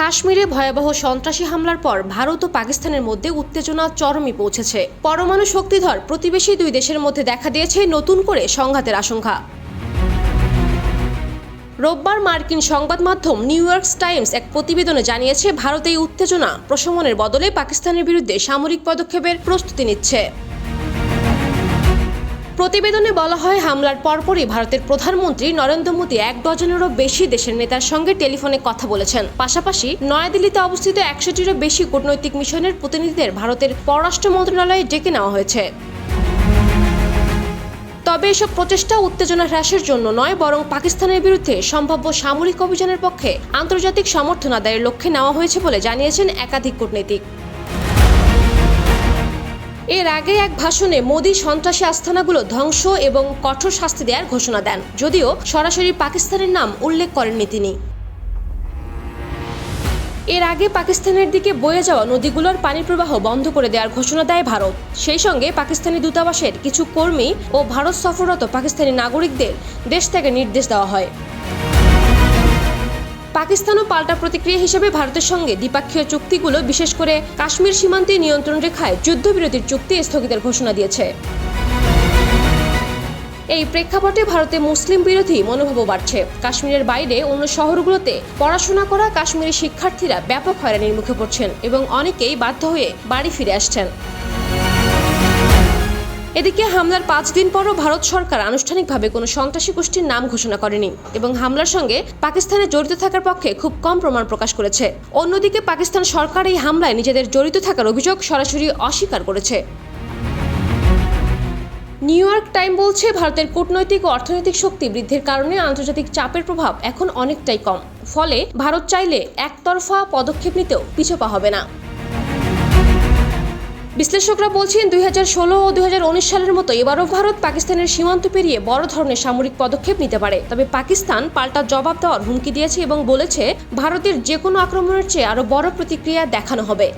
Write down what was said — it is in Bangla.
কাশ্মীরে ভয়াবহ সন্ত্রাসী হামলার পর ভারত ও পাকিস্তানের মধ্যে উত্তেজনা চরমে পৌঁছেছে। পরমাণু শক্তিধর প্রতিবেশী দুই দেশের মধ্যে দেখা দিয়েছে নতুন করে সংঘাতের আশঙ্কা। রোববার মার্কিন সংবাদ মাধ্যম নিউ ইয়র্ক টাইমস এক প্রতিবেদনে জানিয়েছে, ভারত এই উত্তেজনা প্রশমনের বদলে পাকিস্তানের বিরুদ্ধে সামরিক পদক্ষেপের প্রস্তুতি নিচ্ছে। প্রতিবেদনে বলা হয়, হামলার পরপরই ভারতের প্রধানমন্ত্রী নরেন্দ্র মোদী এক ডজনেরও বেশি দেশের নেতার সঙ্গে টেলিফোনে কথা বলেছেন। পাশাপাশি নয়াদিল্লিতে অবস্থিত একশোটিরও বেশি কূটনৈতিক মিশনের প্রতিনিধিদের ভারতের পররাষ্ট্র মন্ত্রণালয়ে ডেকে নেওয়া হয়েছে। তবে এসব প্রচেষ্টা উত্তেজনা হ্রাসের জন্য নয়, বরং পাকিস্তানের বিরুদ্ধে সম্ভাব্য সামরিক অভিযানের পক্ষে আন্তর্জাতিক সমর্থন আদায়ের লক্ষ্যে নেওয়া হয়েছে বলে জানিয়েছেন একাধিক কূটনীতিক। এর আগে এক ভাষণে মোদী সন্ত্রাসী আস্থানাগুলো ধ্বংস এবং কঠোর শাস্তি দেওয়ার ঘোষণা দেন। যদিও সরাসরি পাকিস্তানের নাম উল্লেখ করেননি তিনি। এর আগে পাকিস্তানের দিকে বয়ে যাওয়া নদীগুলোর পানি প্রবাহ বন্ধ করে দেওয়ার ঘোষণা দেয় ভারত। সেই সঙ্গে পাকিস্তানি দূতাবাসের কিছু কর্মী ও ভারত সফররত পাকিস্তানি নাগরিকদের দেশ থেকে নির্দেশ দেওয়া হয়। পাকিস্তানও পাল্টা প্রতিক্রিয়া হিসেবে ভারতের সঙ্গে দ্বিপাক্ষীয় চুক্তিগুলো, বিশেষ করে কাশ্মীর সীমান্তে নিয়ন্ত্রণ রেখায় যুদ্ধবিরতির চুক্তি স্থগিতের ঘোষণা দিয়েছে। এই প্রেক্ষাপটে ভারতে মুসলিম বিরোধী মনোভাবও বাড়ছে। কাশ্মীরের বাইরে অন্য শহরগুলোতে পড়াশোনা করা কাশ্মীরি শিক্ষার্থীরা ব্যাপক হয়রানির মুখে পড়ছেন এবং অনেকেই বাধ্য হয়ে বাড়ি ফিরে আসছেন। এদিকে হামলার পাঁচ দিন পরও ভারত সরকার আনুষ্ঠানিকভাবে কোনো সন্ত্রাসী গোষ্ঠীর নাম ঘোষণা করেনি এবং হামলার সঙ্গে পাকিস্তানে জড়িত থাকার পক্ষে খুব কম প্রমাণ প্রকাশ করেছে। অন্যদিকে পাকিস্তান সরকার এই হামলায় নিজেদের জড়িত থাকার অভিযোগ সরাসরি অস্বীকার করেছে। নিউ ইয়র্ক টাইম বলছে, ভারতের কূটনৈতিক ও অর্থনৈতিক শক্তি বৃদ্ধির কারণে আন্তর্জাতিক চাপের প্রভাব এখন অনেকটাই কম। ফলে ভারত চাইলে একতরফা পদক্ষেপ নিতেও পিছপা হবে না। বিশ্লেষকরা বলছেন দুই হাজার ষোলো ও দুই হাজার উনিশ সালের মতো এবারও ভারত পাকিস্তানের সীমান্ত পেরিয়ে বড় ধরনের সামরিক পদক্ষেপ নিতে পারে। তবে পাকিস্তান পাল্টা জবাব দেওয়ার হুমকি দিয়েছে এবং বলেছে, ভারতের যে কোনো আক্রমণের চেয়ে আরও বড় প্রতিক্রিয়া দেখানো হবে।